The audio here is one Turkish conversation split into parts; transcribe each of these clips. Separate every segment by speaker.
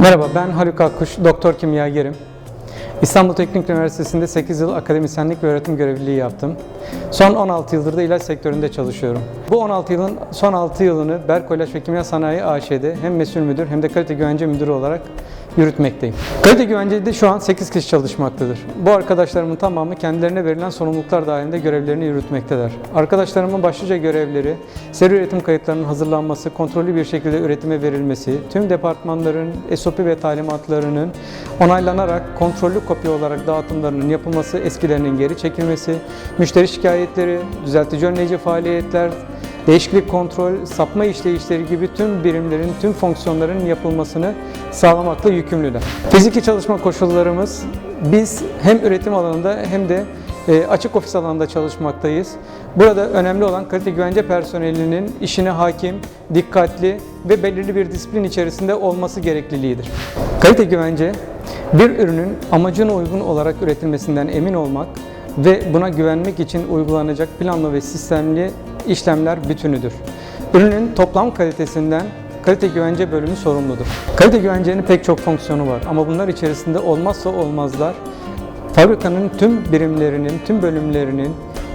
Speaker 1: Merhaba, ben Haluk Akkuş, doktor kimyagerim. İstanbul Teknik Üniversitesi'nde 8 yıl akademisyenlik ve öğretim görevliliği yaptım. Son 16 yıldır da ilaç sektöründe çalışıyorum. Bu 16 yılın son 6 yılını Berko İlaç ve Kimya Sanayi AŞ'de hem mesul müdür hem de kalite güvence müdürü olarak yürütmekteyim. Kalite güvencede şu an 8 kişi çalışmaktadır. Bu arkadaşlarımın tamamı kendilerine verilen sorumluluklar dahilinde görevlerini yürütmektedir. Arkadaşlarımın başlıca görevleri seri üretim kayıtlarının hazırlanması, kontrollü bir şekilde üretime verilmesi, tüm departmanların SOP ve talimatlarının onaylanarak kontrollü kopya olarak dağıtımlarının yapılması, eskilerinin geri çekilmesi, müşteri şikayetleri, düzeltici önleyici faaliyetler, değişiklik kontrol, sapma işleyişleri gibi tüm birimlerin, tüm fonksiyonların yapılmasını sağlamakla yükümlüler. Fiziki çalışma koşullarımız biz hem üretim alanında hem de e, açık ofis alanında çalışmaktayız. Burada önemli olan kalite güvence personelinin işine hakim, dikkatli ve belirli bir disiplin içerisinde olması gerekliliğidir. Kalite güvence bir ürünün amacına uygun olarak üretilmesinden emin olmak ve buna güvenmek için uygulanacak planlı ve sistemli işlemler bütünüdür. Ürünün toplam kalitesinden kalite güvence bölümü sorumludur. Kalite güvencenin pek çok fonksiyonu var ama bunlar içerisinde olmazsa olmazlar fabrikanın tüm birimlerinin, tüm bölümlerinin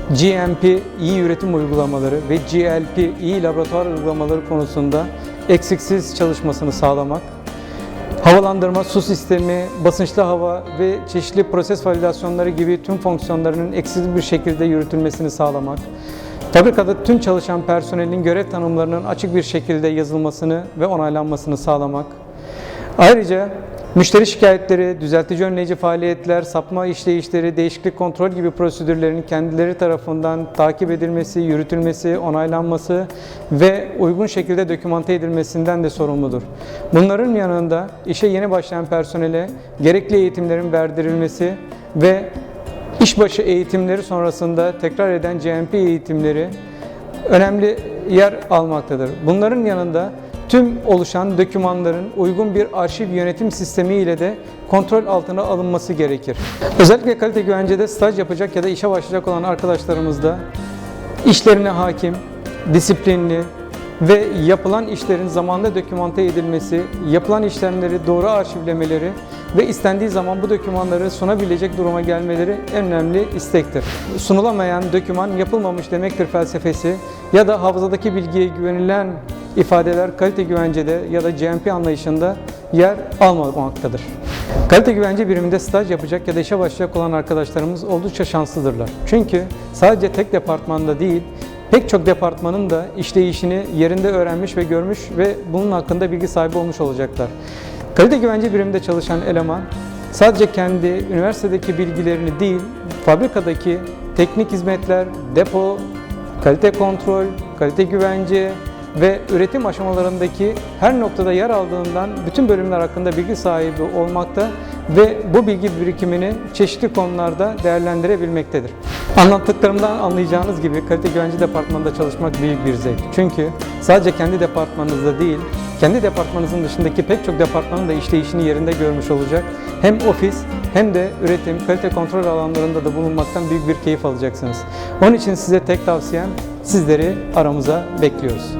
Speaker 1: GMP iyi üretim uygulamaları ve GLP iyi laboratuvar uygulamaları konusunda eksiksiz çalışmasını sağlamak, havalandırma, su sistemi, basınçlı hava ve çeşitli proses validasyonları gibi tüm fonksiyonlarının eksiksiz bir şekilde yürütülmesini sağlamak, fabrikada tüm çalışan personelin görev tanımlarının açık bir şekilde yazılmasını ve onaylanmasını sağlamak, ayrıca Müşteri şikayetleri, düzeltici önleyici faaliyetler, sapma işleyişleri, değişiklik kontrol gibi prosedürlerin kendileri tarafından takip edilmesi, yürütülmesi, onaylanması ve uygun şekilde dokümante edilmesinden de sorumludur. Bunların yanında işe yeni başlayan personele gerekli eğitimlerin verdirilmesi ve işbaşı eğitimleri sonrasında tekrar eden GMP eğitimleri önemli yer almaktadır. Bunların yanında tüm oluşan dokümanların uygun bir arşiv yönetim sistemi ile de kontrol altına alınması gerekir. Özellikle kalite güvencede staj yapacak ya da işe başlayacak olan arkadaşlarımız da işlerine hakim, disiplinli ve yapılan işlerin zamanda dokümante edilmesi, yapılan işlemleri doğru arşivlemeleri ve istendiği zaman bu dokümanları sunabilecek duruma gelmeleri en önemli istektir. Sunulamayan doküman yapılmamış demektir felsefesi ya da hafızadaki bilgiye güvenilen ifadeler kalite güvencede ya da GMP anlayışında yer almamaktadır. Kalite güvence biriminde staj yapacak ya da işe başlayacak olan arkadaşlarımız oldukça şanslıdırlar. Çünkü sadece tek departmanda değil, pek çok departmanın da işleyişini yerinde öğrenmiş ve görmüş ve bunun hakkında bilgi sahibi olmuş olacaklar. Kalite güvence biriminde çalışan eleman sadece kendi üniversitedeki bilgilerini değil, fabrikadaki teknik hizmetler, depo, kalite kontrol, kalite güvence ve üretim aşamalarındaki her noktada yer aldığından bütün bölümler hakkında bilgi sahibi olmakta ve bu bilgi birikimini çeşitli konularda değerlendirebilmektedir. Anlattıklarımdan anlayacağınız gibi kalite güvence departmanında çalışmak büyük bir zevk. Çünkü sadece kendi departmanınızda değil, kendi departmanınızın dışındaki pek çok departmanın da işleyişini yerinde görmüş olacak. Hem ofis hem de üretim, kalite kontrol alanlarında da bulunmaktan büyük bir keyif alacaksınız. Onun için size tek tavsiyem sizleri aramıza bekliyoruz.